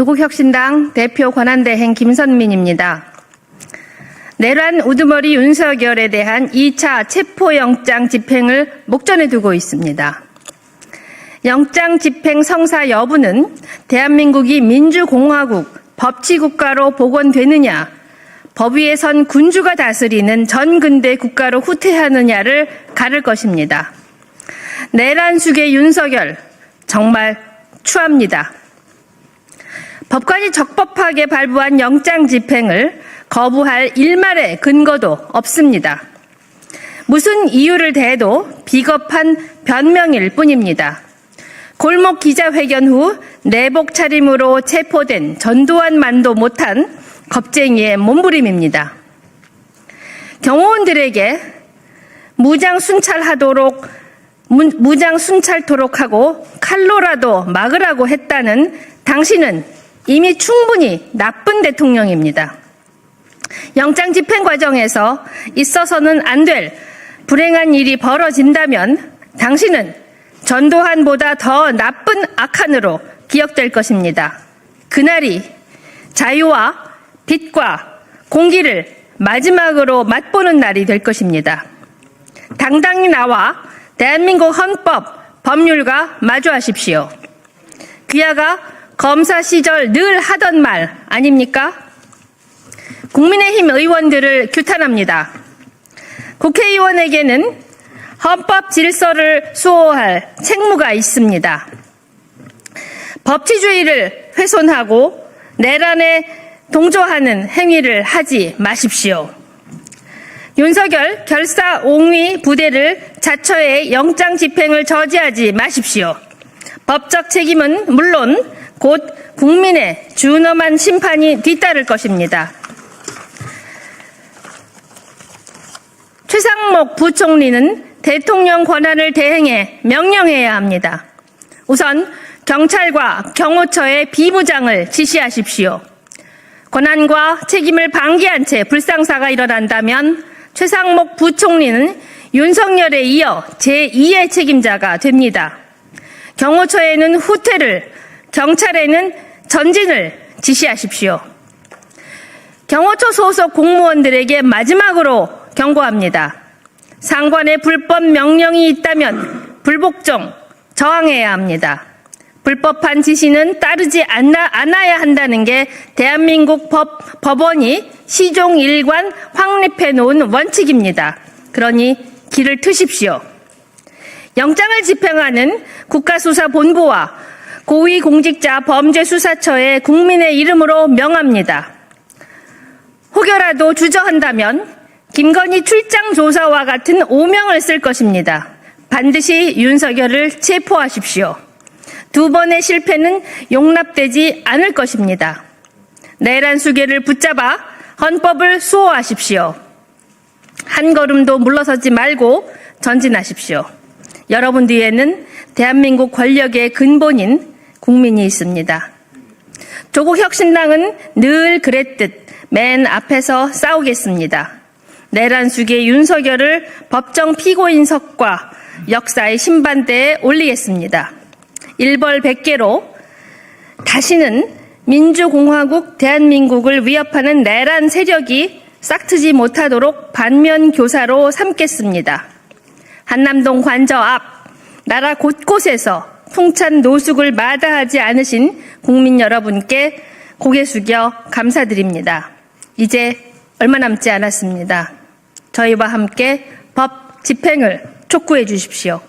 조국혁신당 대표 권한대행 김선민입니다. 내란 우두머리 윤석열에 대한 2차 체포영장 집행을 목전에 두고 있습니다. 영장 집행 성사 여부는 대한민국이 민주공화국, 법치국가로 복원되느냐, 법 위에 선 군주가 다스리는 전근대 국가로 후퇴하느냐를 가를 것입니다. 내란 숙의 윤석열, 정말 추합니다. 법관이 적법하게 발부한 영장 집행을 거부할 일말의 근거도 없습니다. 무슨 이유를 대도 비겁한 변명일 뿐입니다. 골목 기자회견 후 내복 차림으로 체포된 전두환만도 못한 겁쟁이의 몸부림입니다. 경호원들에게 무장 순찰하도록 무- 무장 순찰토록 하고 칼로라도 막으라고 했다는 당신은 이미 충분히 나쁜 대통령입니다. 영장 집행 과정에서 있어서는 안 될 불행한 일이 벌어진다면 당신은 전두환보다 더 나쁜 악한으로 기억될 것입니다. 그날이 자유와 빛과 공기를 마지막으로 맛보는 날이 될 것입니다. 당당히 나와 대한민국 헌법, 법률과 마주하십시오. 그야가 검사 시절 늘 하던 말 아닙니까? 국민의힘 의원들을 규탄합니다. 국회의원에게는 헌법 질서를 수호할 책무가 있습니다. 법치주의를 훼손하고 내란에 동조하는 행위를 하지 마십시오. 윤석열 결사 옹위 부대를 자처의 영장 집행을 저지하지 마십시오. 법적 책임은 물론 곧 국민의 준엄한 심판이 뒤따를 것입니다. 최상목 부총리는 대통령 권한을 대행해 명령해야 합니다. 우선 경찰과 경호처의 비무장을 지시하십시오. 권한과 책임을 방기한 채 불상사가 일어난다면 최상목 부총리는 윤석열에 이어 제2의 책임자가 됩니다. 경호처에는 후퇴를, 경찰에는 전진을 지시하십시오. 경호처 소속 공무원들에게 마지막으로 경고합니다. 상관의 불법 명령이 있다면 불복종, 저항해야 합니다. 불법한 지시는 따르지 않나, 않아야 한다는 게 대한민국 법, 법원이 시종 일관 확립해 놓은 원칙입니다. 그러니 길을 트십시오. 영장을 집행하는 국가수사본부와 고위공직자 범죄수사처에 국민의 이름으로 명합니다. 혹여라도 주저한다면 김건희 출장 조사와 같은 오명을 쓸 것입니다. 반드시 윤석열을 체포하십시오. 두 번의 실패는 용납되지 않을 것입니다. 내란 수계를 붙잡아 헌법을 수호하십시오. 한 걸음도 물러서지 말고 전진하십시오. 여러분 뒤에는 대한민국 권력의 근본인 국민이 있습니다. 조국 혁신당은 늘 그랬듯 맨 앞에서 싸우겠습니다. 내란 수계 윤석열을 법정 피고인석과 역사의 신반대에 올리겠습니다. 일벌 백계로 다시는 민주공화국 대한민국을 위협하는 내란 세력이 싹트지 못하도록 반면 교사로 삼겠습니다. 한남동 관저 앞 나라 곳곳에서 풍찬 노숙을 마다하지 않으신 국민 여러분께 고개 숙여 감사드립니다. 이제 얼마 남지 않았습니다. 저희와 함께 법 집행을 촉구해 주십시오.